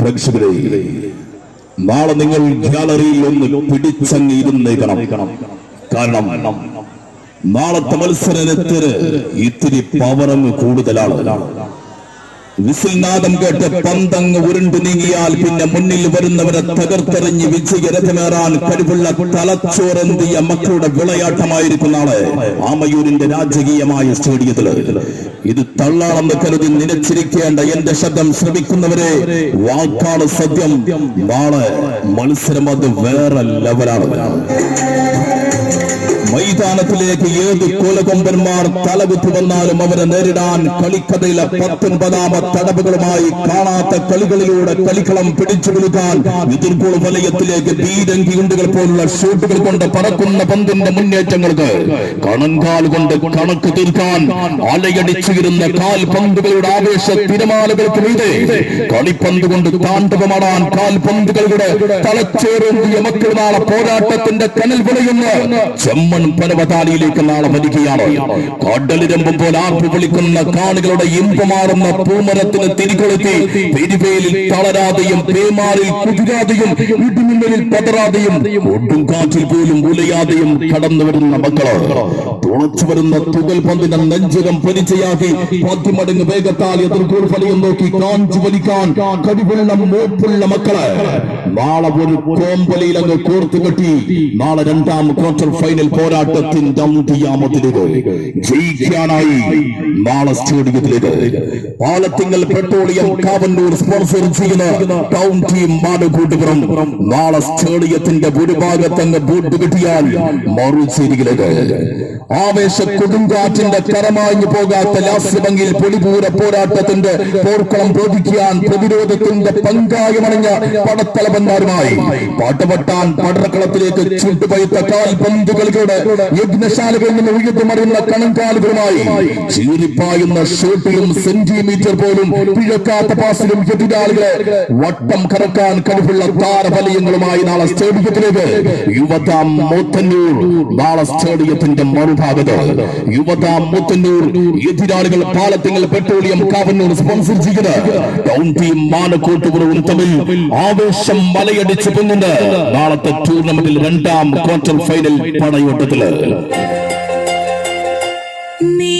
പ്രേക്ഷകരെ നാളെ നിങ്ങൾ ഗാലറിയിൽ ഒന്ന് പിടിച്ചങ്ങിരുന്നേക്കണം കാരണം നാളത്തെ മത്സരത്തിന് ഇത്തിരി പവറങ്ങ് കൂടുതലാണ്. വിസിൽനാദം കേട്ട് പന്തങ്ങ് ഉരുണ്ടു നീങ്ങിയാൽ പിന്നെ മുന്നിൽ വരുന്നവരെ തകർത്തെറിഞ്ഞ് വിജയരഥമേറാൻ കഴിവുള്ള തലച്ചോറന്തിയ മക്കളുടെ വിളയാട്ടമായിരിക്കും നാളെ ആമയൂരിന്റെ രാജകീയമായ സ്റ്റേഡിയത്തിൽ. ഇത് തള്ളാണെന്ന് കരുതി നിലച്ചിരിക്കേണ്ട എന്റെ ശബ്ദം ശ്രമിക്കുന്നവരെ വാക്കാണ് സത്യം. നാളെ മത്സരം അത് വേറെ ലെവലാണ് മൈതാനത്തിലേക്ക് ഏത് കോലകൊമ്പന്മാർ തലകുത്തി വന്നാലും അവരെ നേരിടാൻ കളിക്കഥയിലെ പത്തൊൻപതാമത് തടവുകളുമായി കാണാത്ത കളികളിലൂടെ കളിക്കളം പിടിച്ചു കൊടുക്കാൻ എതിർഗോൾ വലയത്തിലേക്ക് ബീരങ്കി ഉണ്ടുകൾ പോലുള്ള ഷൂട്ടുകൾ കൊണ്ട് പറക്കുന്ന പന്തിന്റെ മുന്നേറ്റങ്ങൾക്ക് കണങ്കാൽ കൊണ്ട് കണക്ക് തീർക്കാൻ അലയടിച്ചിരുന്ന കാൽ പന്തുകളുടെ ആവേശ തിരമാലകൾക്ക് മീതെ കളിപ്പന്ത് കൊണ്ട് താണ്ഡവമാടാൻ കാൽ പന്തുകളുടെ തലച്ചോറേന്തിയ മക്കൾ നാളെ പോരാട്ടത്തിന്റെ കനൽ വിളയുന്ന ചെമ്മൺ പരവതാനിയിലേക്ക് നാളെ വരികയാണ്. കടലിരമ്പും പോലെ ആർപ്പ് വിളിക്കുന്ന കാണികളുടെ ഇമ്പമാറുന്ന പൂമരത്തിന് തിരികൊളുത്തി പെരുവേലിൽ തളരാതെയും പേമാറിൽ കുതിരാതെയും ഇടിമിന്നലിൽ പതറാതെയും കാറ്റിൽ പോലും ഉലയാതെയും കടന്നു വരുന്ന മക്കൾ. തുണച്ചു വരുന്ന തുകൽ പന്തിന്റെ നെഞ്ചകം പരിചയാക്കി പതിമടങ്ങ് വേഗത്താൽ എതിർക്കൂർ ഫലയം നോക്കി കാഞ്ചു വലിക്കാൻ കടിവെള്ളം മോപ്പുള്ള മക്കൾ. നാളെ ഒരു കോമ്പലിയിൽ അങ്ങ് കോർത്തു കെട്ടി. നാളെ രണ്ടാം ക്വാർട്ടർ ഫൈനൽ പോരാട്ടത്തിന്റെ അന്ത്യാമത്തിലേക്ക് ജയിക്കാനായി നാളെ സ്റ്റേഡിയത്തിലേക്ക്. പാലത്തിങ്ങൽ പെട്രോളിയം കാവന്നൂർ സ്പോൺസർ ചെയ്യുന്ന ടൗൺ ടീം മാടുകൂട്ടുപുറം നാളെ സ്റ്റേഡിയത്തിന്റെ ഒരു ഭാഗത്തങ്ങ് ബോട്ട് കിട്ടിയാൽ മറുചേരിയിലേക്ക്. ആവേശ കൊടുങ്കാറ്റിന്റെ കരമാഞ്ഞു പോകാത്ത ലാസ്യഭംഗിയിൽ പൊടിപൂര പോരാട്ടത്തിന്റെ പോർക്കളം ബോധിക്കാൻ പ്രതിരോധത്തിന്റെ പങ്കായമണഞ്ഞ പടത്തലവന്മാരുമായി പാട്ടുപെട്ടാൻ പടറക്കളത്തിലേക്ക് ചുട്ടുപയത്ത കാൽപന്തുകളുടെ യജ്ഞശാലകളിൽ നിന്ന് ഉയർത്തുമറിയുന്ന കണങ്കാലുകളുമായി ചീരിപ്പായുന്ന ഷോട്ടിലും സെന്റിമീറ്റർ പോലും പിഴക്കാത്ത പാസിലും എതിരാളികളെ വട്ടം കറക്കാൻ കഴിവുള്ള താരഫലയങ്ങളുമായി നാളെ സ്റ്റേഡിയത്തിലേക്ക് യുവത മൂത്തന്നൂർ നാളെ സ്റ്റേഡിയത്തിന്റെ മറുഭാഗത്ത്. യുവത മൂത്തന്നൂർ എതിരാളികൾ പാലത്തിങ്ങൾ പെട്രോളിയം കാവന്നൂർ സ്പോൺസർ ചെയ്യുന്ന ടൗൺ ടീം മാനക്കോട്ടുപുറവും തമ്മിൽ ആവേശം വലയടിച്ച് പൊങ്ങുന്നത് നാളത്തെ ടൂർണമെന്റിൽ രണ്ടാം ക്വാർട്ടർ ഫൈനൽ പടയോട്ടത്തിൽ